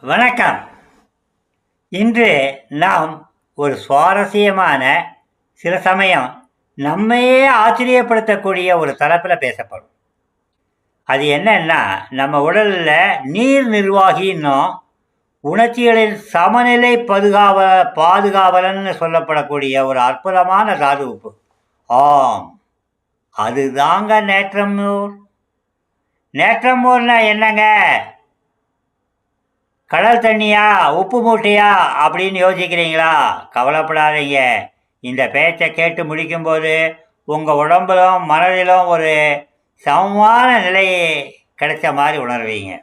வணக்கம். இன்று நாம் ஒரு சுவாரஸ்யமான சில சமயம் நம்மையே ஆச்சரியப்படுத்தக்கூடிய ஒரு தலைப்பில் பேசப்படும். அது என்னன்னா நம்ம உடலில் நீர் நிர்வாகின்னும் உணர்ச்சிகளின் சமநிலை பதுகாவ பாதுகாவலன்னு சொல்லப்படக்கூடிய ஒரு அற்புதமான தாது உப்பு. ஆம் அதுதாங்க நேற்றமூர் நேற்றமூர்னா என்னங்க? கடல் தண்ணியா உப்பு மூட்டையா அப்படின்னு யோசிக்கிறீங்களா? கவலைப்படாதீங்க. இந்த பேச்சை கேட்டு முடிக்கும்போது உங்கள் உடம்பிலும் மனதிலும் ஒரு சமமான நிலை கிடைச்ச மாதிரி உணர்வீங்க.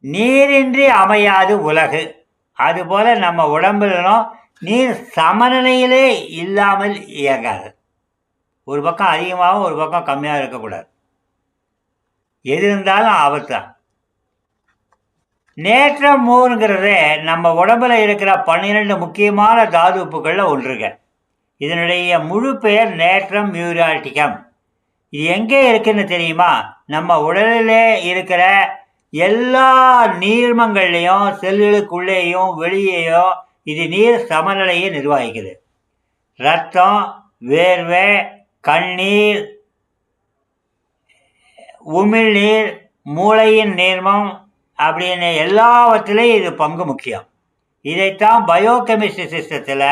நீரின்றி அமையாது உலகு. அதுபோல் நம்ம உடம்புலும் நீர் சமநிலையிலே இல்லாமல் இயங்காது. ஒரு பக்கம் அதிகமாகவும் ஒரு பக்கம் கம்மியாக இருக்கக்கூடாது. எது இருந்தாலும் ஆபத்து நேற்றம் மூணுங்கிறது நம்ம உடம்புல இருக்கிற பன்னிரெண்டு முக்கியமான தாது உப்புகளில் ஒன்றுங்க. இதனுடைய முழு பெயர் நேற்றம் மியூராட்டிகம் இது எங்கே இருக்குன்னு தெரியுமா? நம்ம உடலிலே இருக்கிற எல்லா நீர்மங்கள்லேயும் செல்லுக்குள்ளேயும் வெளியேயும் இது நீர் சமநிலையை நிர்வகிக்குது. ரத்தம் வேர்வை கண்ணீர் உமிழ்நீர் மூளையின் நீர்மம் அப்படின்னு எல்லாவற்றிலையும் இது பங்கு முக்கியம். இதைத்தான் பயோகெமிஸ்ட்ரி சிஸ்டத்தில்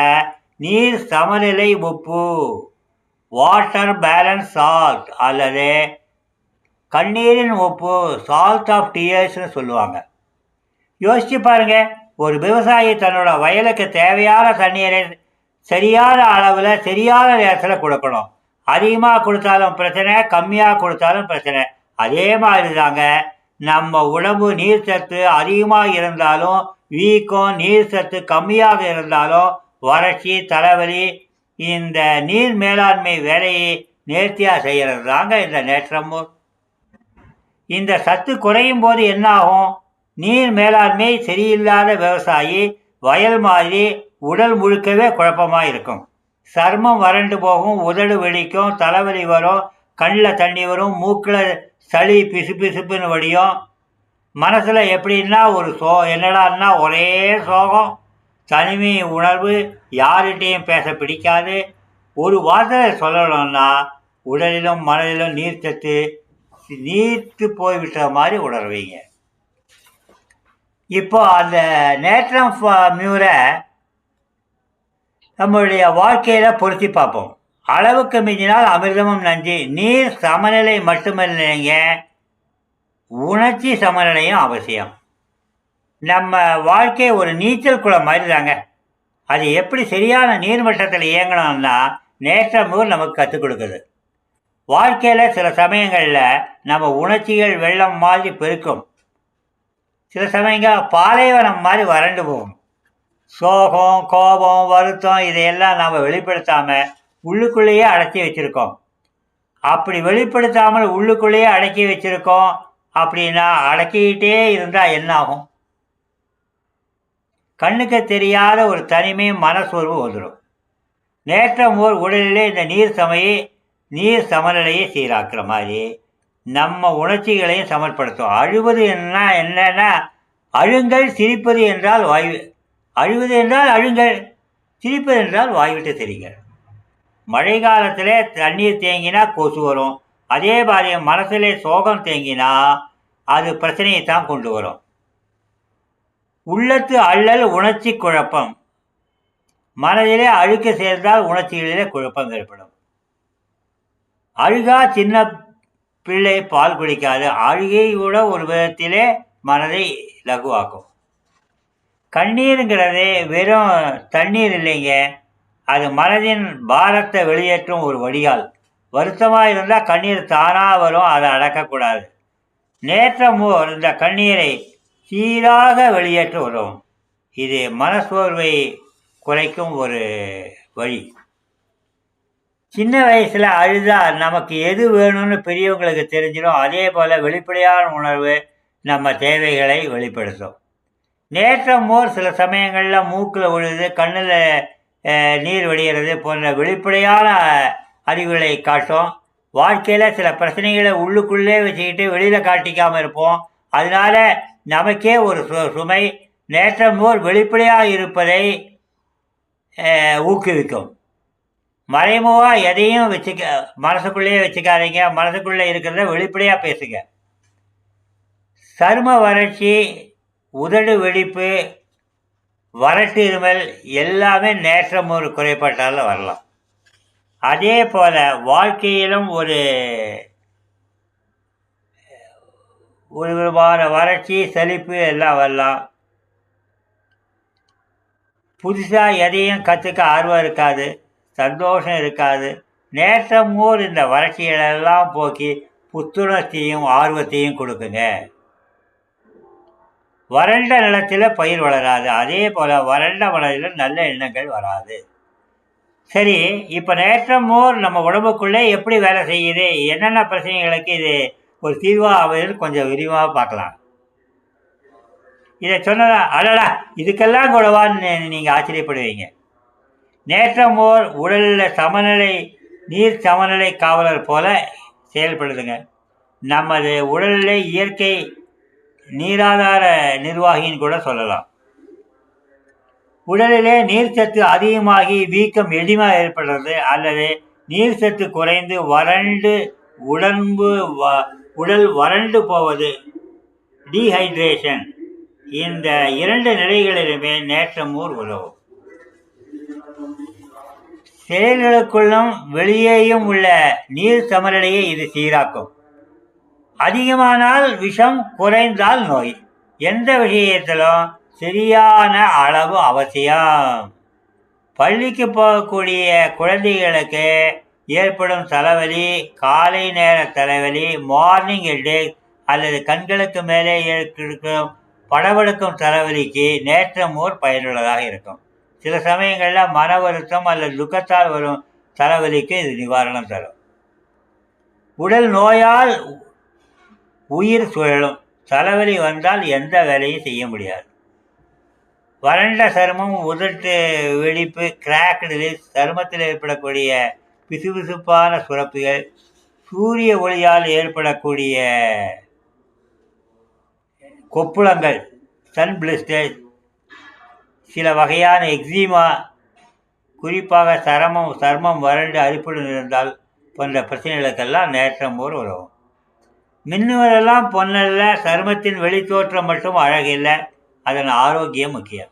நீர் சமநிலை உப்பு வாட்டர் பேலன்ஸ் சால்ட் அல்லது கண்ணீரின் உப்பு சால்ட் ஆஃப் டியர்ஸ்னு சொல்லுவாங்க. யோசிச்சு பாருங்க ஒரு விவசாயி தன்னோட வயலுக்கு தேவையான தண்ணீரை சரியான அளவில் சரியான நேரத்தில் கொடுக்கணும். அதிகமாக கொடுத்தாலும் பிரச்சனை கம்மியாக கொடுத்தாலும் பிரச்சனை. அதே மாதிரி தாங்க நம்ம உடம்பு நீர் சத்து அதிகமாக இருந்தாலும் வீக்கம் நீர் சத்து கம்மியாக இருந்தாலும் வறட்சி தலைவலி இந்த நீர் மேலாண்மை வேலையை நேர்த்தியாக செய்கிறது தாங்க இந்த நேற்றமும் இந்த சத்து குறையும் போது என்னாகும்? நீர் மேலாண்மை சரியில்லாத விவசாயி வயல் மாதிரி உடல் முழுக்கவே குழப்பமாக இருக்கும். சர்மம் வறண்டு போகும் உதடு வெடிக்கும் தலைவலி வரும் கண்ணில் தண்ணி வரும் மூக்கில் சளி பிசு பிசுப்புன்னு வடியும். மனசில் எப்படின்னா ஒரு சோ என்னடான்னா ஒரே சோகம். தனிமை உணர்வு யார்கிட்டையும் பேச பிடிக்காது. ஒரு வார்த்தை சொல்லணும்னா உடலிலும் மனதிலும் நீர்ச்சத்து நீர்த்து போய்விட்ட மாதிரி உணர்வீங்க. இப்போ அந்த நேற்றம் மியூரை நம்மளுடைய வாழ்க்கையில் பொருத்தி பார்ப்போம். அளவுக்கு மிஞ்சினால் அமிர்தமும் நஞ்சு நீர் சமநிலை மட்டுமில்லைங்க உணர்ச்சி சமநிலையும் அவசியம். நம்ம வாழ்க்கை ஒரு நீச்சல் குளம் மாதிரி தாங்க. அது எப்படி சரியான நீர்மட்டத்தில் இயங்கணும்னா நேற்றமூர் நமக்கு கற்றுக் கொடுக்குது. வாழ்க்கையில் சில சமயங்களில் நம்ம உணர்ச்சிகள் வெள்ளம் மாதிரி பெருக்கும். சில சமயங்கள் பாலைவனம் மாதிரி வறண்டு போகும். சோகம் கோபம் வருத்தம் இதையெல்லாம் நாம் வெளிப்படுத்தாமல் உள்ளுக்குள்ளேயே அடக்கி வச்சுருக்கோம். அப்படி வெளிப்படுத்தாமல் உள்ளுக்குள்ளேயே அடக்கி வச்சுருக்கோம் அப்படின்னா அடக்கிக்கிட்டே இருந்தால் என்ன ஆகும் கண்ணுக்கு தெரியாத ஒரு தனிமை மனசோர்வு வந்துடும். நேற்றம் ஓர் உடலிலே இந்த நீர் சமையை நீர் சமநிலையை சீராக்குற மாதிரி நம்ம உணர்ச்சிகளையும் சமன்படுத்தும் அழுவது என்ன என்னன்னா அழுங்கள் சிரிப்பது என்றால் வாயு அழுவது என்றால் அழுங்கள் சிரிப்பது என்றால் வாய்விட்டு தெரியுங்கள் மழை காலத்தில் தண்ணீர் தேங்கினா கொசு வரும். அதே மாதிரி மனசிலே சோகம் தேங்கினா அது பிரச்சனையை தான் கொண்டு வரும். உள்ளத்து அள்ளல் உணர்ச்சி குழப்பம். மனதிலே அழுக்க சேர்ந்தால் உணர்ச்சிகளிலே குழப்பம் ஏற்படும். அழுகா சின்ன பிள்ளை பால் குடிக்காது. அழுகை கூட ஒரு விதத்திலே மனதை லகுவாக்கும் கண்ணீருங்கிறது வெறும் தண்ணீர் இல்லைங்க. அது மனதின் பாரத்தை வெளியேற்றும் ஒரு வடிகால். இருந்தால் கண்ணீர் தானாக வரும் அதை அடக்கக்கூடாது. நேற்றமோர் இந்த கண்ணீரை சீராக வெளியேற்ற உதவும் இது மனசோர்வை குறைக்கும் ஒரு வழி. சின்ன வயசில் அழுதா நமக்கு எது வேணும்னு பெரியவங்களுக்கு தெரிஞ்சிடும். அதே போல் வெளிப்படையான உணர்வு நம்ம தேவைகளை வெளிப்படுத்தும். நேற்றமோர் சில சமயங்களில் மூக்கில் விழுது கண்ணில் நீர் வடிகிறது போன்ற வெளிப்படையான அறிவுகளை காட்டும். வாழ்க்கையில் சில பிரச்சனைகளை உள்ளுக்குள்ளே வச்சுக்கிட்டு வெளியில் காட்டிக்காமல் இருப்போம். அதனால நமக்கே ஒரு சு சுமை நேற்றம் போல் வெளிப்படையாக இருப்பதை ஊக்குவிக்கும். மறைமுகமாக எதையும் வச்சுக்க மனசுக்குள்ளேயே வச்சுக்காதீங்க. மனசுக்குள்ளே இருக்கிறத வெளிப்படையாக பேசுங்க. சரும வறட்சி உதடு வெடிப்பு வறட்டு இருமல் எல்லாமே நேற்றம் ஒரு குறைபாட்டால் வரலாம். அதே போல் வாழ்க்கையிலும் ஒரு ஒரு விதமான வறட்சி சலிப்பு எல்லாம் வரலாம். புதுசாக எதையும் கற்றுக்க ஆர்வம் இருக்காது சந்தோஷம் இருக்காது. நேற்றம் இந்த வறட்சிகளெல்லாம் போக்கி புத்துணர்ச்சியும் ஆர்வத்தையும் கொடுக்குங்க. வறண்ட நிலத்தில் பயிர் வளராது. அதே போல் வறண்ட மனதில் நல்ல எண்ணங்கள் வராது. சரி இப்போ நேற்றமோர் மோர் நம்ம உடம்புக்குள்ளே எப்படி வேலை செய்யுது? என்னென்ன பிரச்சனைகளுக்கு இது ஒரு தீர்வாக ஆகுதுன்னு கொஞ்சம் விரிவாக பார்க்கலாம். இதை சொன்னதா? அடடா இதுக்கெல்லாம் கூடவான்னு நீங்கள் ஆச்சரியப்படுவீங்க. நேற்றமோர் மோர் உடலில் சமநிலை நீர் சமநிலை காவலர் போல செயல்படுதுங்க. நமது உடலில் இயற்கை நீராதார நிர்வாகின்னு கூட சொல்லலாம். உடலிலே நீர்ச்சத்து அதிகமாகி வீக்கம் எளிமையாக ஏற்படுறது அல்லது நீர்ச்சத்து குறைந்து வறண்டு உடம்பு வ- உடல் வறண்டு போவது டீஹைட்ரேஷன் இந்த இரண்டு நிலைகளிலுமே நேற்றமூர் உதவும். செயல்களுக்குள்ளும் வெளியேயும் உள்ள நீர் சமநிலையை இது சீராக்கும். அதிகமானால் விஷம் குறைந்தால் நோய். எந்த விஷயத்திலும் சரியான அளவு அவசியம். பள்ளிக்கு போகக்கூடிய குழந்தைகளுக்கு ஏற்படும் தலைவலி காலை நேர தலைவலி மார்னிங் ஹெட்டேக் அல்லது கண்களுக்கு மேலே இருக்கும் படவெடுக்கும் தலைவலிக்கு நேற்றமோர் பயனுள்ளதாக இருக்கும். சில சமயங்களில் மன வருத்தம் அல்லது துக்கத்தால் வரும் தலைவலிக்கு இது நிவாரணம் தரும். உடல் நோயால் உயிர் சுழலும். தலைவலி வந்தால் எந்த வேலையும் செய்ய முடியாது. வறண்ட சருமம் உதட்டு வெடிப்பு கிராக்டு சருமத்தில் ஏற்படக்கூடிய பிசுபிசுப்பான சுரப்புகள் சூரிய ஒளியால் ஏற்படக்கூடிய கொப்புளங்கள் சன் பிளிஸ்டர் சில வகையான எக்ஸிமா குறிப்பாக சரமம் சர்மம் வறண்டு அரிப்புடன் இருந்தால் போன்ற பிரச்சனைகளுக்கெல்லாம் நேற்றம் போல் உதவும். மின்னுவதெல்லாம் பொன்னல்ல சருமத்தின் வெளித்தோற்றம் மட்டும் அழகில்லை அதன் ஆரோக்கியம் முக்கியம்.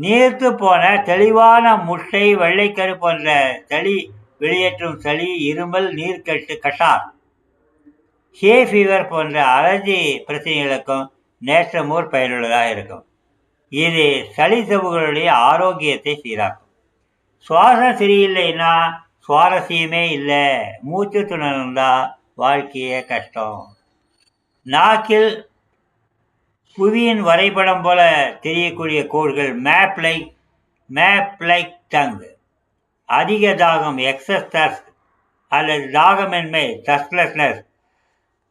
நீர்த்து போன தெளிவான முட்டை வெள்ளைக்கரு போன்ற சளி வெளியேற்றும் சளி இருமல் நீர்க்கட்டு கட்டார் ஹே ஃபீவர் போன்ற அலர்ஜி பிரச்சனைகளுக்கும் நேற்றமூர் பயனுள்ளதாக இருக்கும். இது சளி சவுகளுடைய ஆரோக்கியத்தை சீராக்கும். சுவாசம் சரியில்லைன்னா சுவாரஸ்யமே இல்லை. மூச்சு துணர்ந்தால் வாழ்க்கையே கஷ்டம். நாக்கில் புவியின் வரைபடம் போல தெரியக்கூடிய கோடுகள் map like map like tongue அதிக தாகம் எக்ஸஸ் தர்ஸ்ட் அல்லது தாகமின்மை தஸ்ட்லெஸ்னஸ்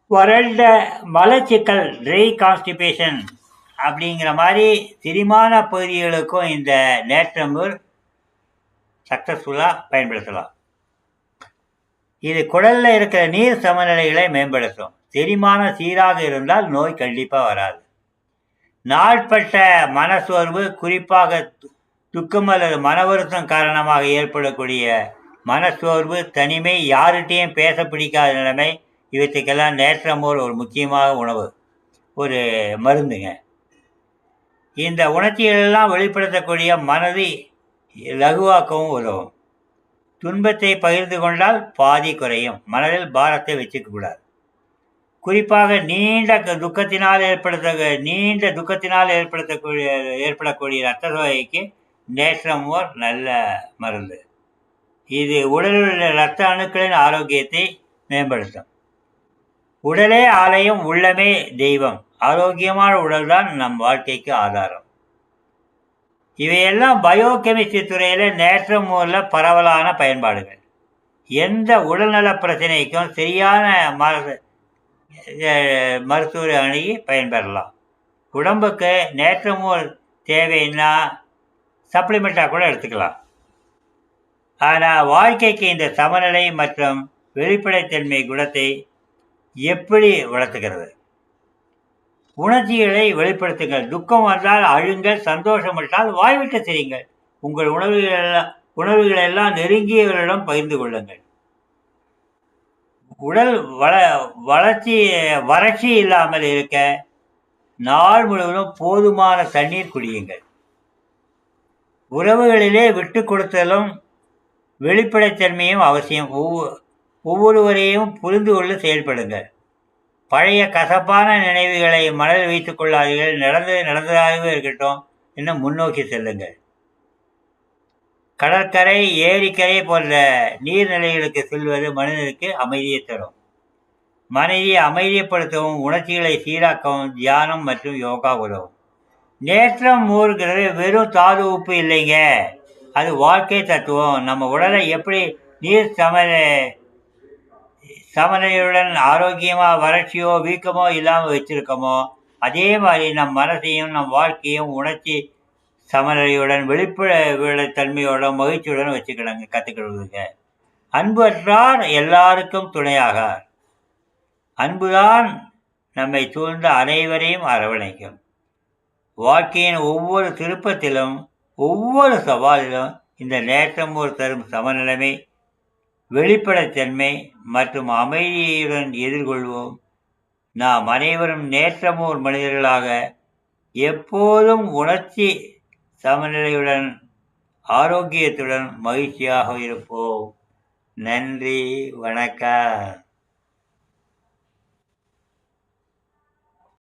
வறண்ட மலச்சிக்கல் ட்ரை கான்ஸ்டிபேஷன் அப்படிங்கிற மாதிரி திரிமான பகுதிகளுக்கும் இந்த நேற்றம்பூர் சக்ஸஸ்ஃபுல்லாக பயன்படுத்தலாம். இது குடல்ல இருக்கிற நீர் சமநிலைகளை மேம்படுத்தும். செரிமானம் சீராக இருந்தால் நோய் கண்டிப்பாக வராது. நாட்பட்ட மனசோர்வு குறிப்பாக துக்கம் அல்லது மன வருத்தம் காரணமாக ஏற்படக்கூடிய மனசோர்வு தனிமை யார்கிட்டையும் பேச பிடிக்காத நிலைமை இவற்றுக்கெல்லாம் நேற்றமோர் ஒரு முக்கியமாக உணவு ஒரு மருந்துங்க. இந்த உணர்ச்சிகளெல்லாம் வெளிப்படுத்தக்கூடிய மனதை லகுவாக்கவும் உதவும். துன்பத்தை பகிர்ந்து கொண்டால் பாதி குறையும். மனதில் பாரத்தை வச்சுக்க கூடாது. குறிப்பாக நீண்ட க- துக்கத்தினால் ஏற்படுத்த நீண்ட துக்கத்தினால் ஏற்படுத்தக்கூடிய ஏற்படக்கூடிய இரத்த சோகைக்கு நேற்றமோர் நல்ல மருந்து. இது உடலில் உள்ள இரத்த அணுக்களின் ஆரோக்கியத்தை மேம்படுத்தும். உடலே ஆலயம் உள்ளமே தெய்வம். ஆரோக்கியமான உடல்தான் நம் வாழ்க்கைக்கு ஆதாரம். இவையெல்லாம் பயோகெமிஸ்ட்ரி துறையில் நேற்றமூரில் பரவலான பயன்பாடுகள். எந்த உடல்நல பிரச்சனைக்கும் சரியான மரு மருத்துவரை அணுகி பயன்பெறலாம். உடம்புக்கு நேற்றமூர் தேவைன்னா சப்ளிமெண்ட்டாக கூட எடுத்துக்கலாம். ஆனால் வாழ்க்கைக்கு இந்த சமநிலை மற்றும் வெளிப்படைத்தன்மை குணத்தை எப்படி வளர்த்துக்கிறது? உணர்ச்சிகளை வெளிப்படுத்துங்கள். துக்கம் வந்தால் அழுங்கள் சந்தோஷம் விட்டால் வாய்விட்டு தெரியுங்கள். உங்கள் உணர்வுகளெல்லாம் உணர்வுகளை எல்லாம் நெருங்கியவர்களிடம் பகிர்ந்து கொள்ளுங்கள். உடல் வள வளர்ச்சி வறட்சி இல்லாமல் இருக்க நாள் முழுவதும் போதுமான தண்ணீர் குடியுங்கள். உறவுகளிலே விட்டு கொடுத்தலும் வெளிப்படைத்தன்மையும் அவசியம். ஒவ்வொரு ஒவ்வொருவரையும் புரிந்து கொள்ள செயல்படுங்கள். பழைய கசப்பான நினைவுகளை மனதில் வைத்துக் கொள்ளாதீர்கள். நடந்தது நடந்ததாகவே இருக்கட்டும். இன்னும் முன்னோக்கி செல்லுங்கள். கடற்கரை ஏரிக்கரை போன்ற நீர்நிலைகளுக்கு செல்வது மனிதனுக்கு அமைதியை தரும். மனைவியை அமைதிப்படுத்தவும் உணர்ச்சிகளை சீராக்கவும் தியானம் மற்றும் யோகா உதவும். நேற்றம் மூழ்கிறது வெறும் தாது உப்பு இல்லைங்க. அது வாழ்க்கை தத்துவம். நம்ம உடலை எப்படி நீர் சம சமநிலையுடன் ஆரோக்கியமாக வறட்சியோ வீக்கமோ இல்லாமல் வச்சிருக்கோமோ அதே மாதிரி நம் மனசையும் நம் வாழ்க்கையும் உணர்ச்சி சமநிலையுடன் வெளிப்பட தன்மையோட மகிழ்ச்சியுடன் வச்சுக்கிறாங்க கற்றுக்கிடுவதுங்க அன்பு அற்றார் எல்லாருக்கும் துணையாகார். அன்புதான் நம்மை சூழ்ந்த அனைவரையும் அரவணைக்கும். வாழ்க்கையின் ஒவ்வொரு திருப்பத்திலும் ஒவ்வொரு சவாலிலும் இந்த நேற்றமோர் தரும் சமநிலைமை வெளிப்படைத்தன்மை மற்றும் அமைதியுடன் எதிர்கொள்வோம். நாம் அனைவரும் நேற்றமோர் மனிதர்களாக எப்போதும் உணர்ச்சி சமநிலையுடன் ஆரோக்கியத்துடன் மகிழ்ச்சியாக இருப்போம். நன்றி வணக்கம்.